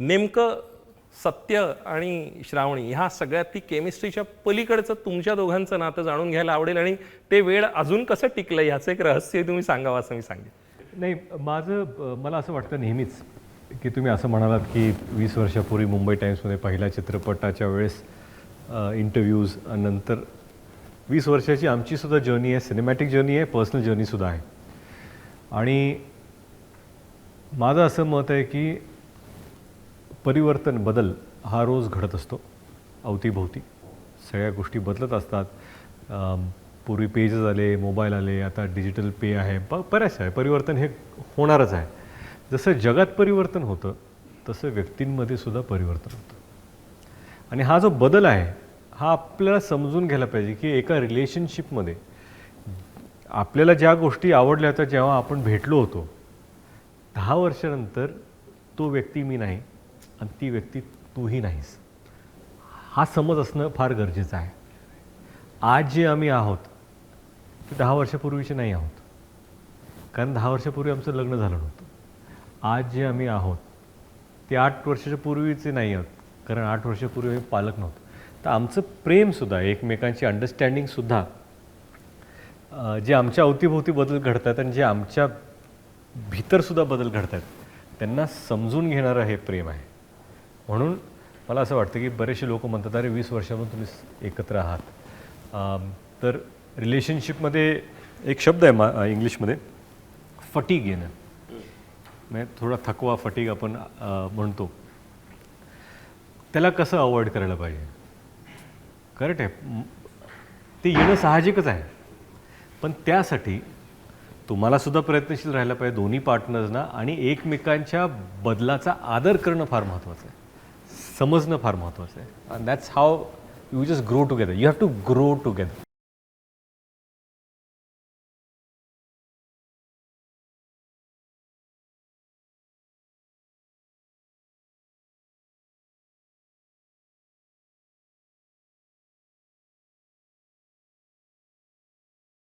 नेमकं सत्य आणि श्रावणी ह्या सगळ्यात ती केमिस्ट्रीच्या पलीकडचं तुमच्या दोघांचं नातं जाणून घ्यायला आवडेल आणि ते वेळ अजून कसं टिकलं याचं एक रहस्य तुम्ही सांगावं असं मी सांगेन. नाही माझं मला असं वाटतं नेहमीच की तुम्ही असं म्हणालात की वीस वर्षापूर्वी मुंबई टाईम्समध्ये पहिल्या चित्रपटाच्या वेळेस इंटरव्ह्यूज नंतर वीस वर्षाची आमचीसुद्धा जर्नी आहे सिनेमॅटिक जर्नी आहे पर्सनल जर्नीसुद्धा आहे. आणि माझं असं मत आहे की परिवर्तन बदल हा रोज घडत असतो. अवतीभोवती. सगळ्या गोष्टी बदलत असतात. पूर्वी पेजेस आले मोबाईल आले आता डिजिटल पे आहे. ब बऱ्याच आहे. परिवर्तन हे होणारच आहे. जसं जगात परिवर्तन होतं तसं व्यक्तींमध्ये सुद्धा परिवर्तन होतं. आणि हा जो बदल आहे हा आपल्याला समजून घ्यायला पाहिजे की एका रिलेशनशिपमध्ये आपल्याला ज्या गोष्टी आवडल्या होत्या जेव्हा आपण भेटलो होतो दहा वर्षानंतर तो व्यक्ती मी नाही. आणि ती व्यक्ती तूही नाहीस. हा समज असणं फार गरजेचं आहे. आज जे आम्ही आहोत ते दहा वर्षापूर्वीचे नाही आहोत. कारण दहा वर्षापूर्वी आमचं लग्न झालं नव्हतं. आज जे आम्ही आहोत ते आठ वर्षाच्या पूर्वीचे नाही आहोत. कारण आठ वर्षापूर्वी आम्ही पालक नव्हतो. तर आमचं प्रेमसुद्धा एकमेकांची अंडरस्टँडिंगसुद्धा जे आमच्या अवतीभोवती बदल घडत आहेत आणि जे आमच्या भीतरसुद्धा बदल घडत आहेत त्यांना समजून घेणारं हे प्रेम आहे. म्हणून मला असं वाटतं की बरेचसे लोक म्हणतात अरे वीस वर्षापासून तुम्ही एकत्र आहात. तर रिलेशनशिपमध्ये एक शब्द आहे मा इंग्लिशमध्ये फटीग येणं. म्हणजे थोडा थकवा फटीग आपण म्हणतो. त्याला कसं अवॉइड करायला पाहिजे? करेक्ट आहे. ते येणं साहजिकच आहे. पण त्यासाठी तुम्हालासुद्धा प्रयत्नशील राहायला पाहिजे दोन्ही पार्टनर्सना आणि एकमेकांच्या बदलाचा आदर करणं फार महत्त्वाचं आहे. समजणं फार महत्त्वाचं आहे. That's how you just grow together you have to grow together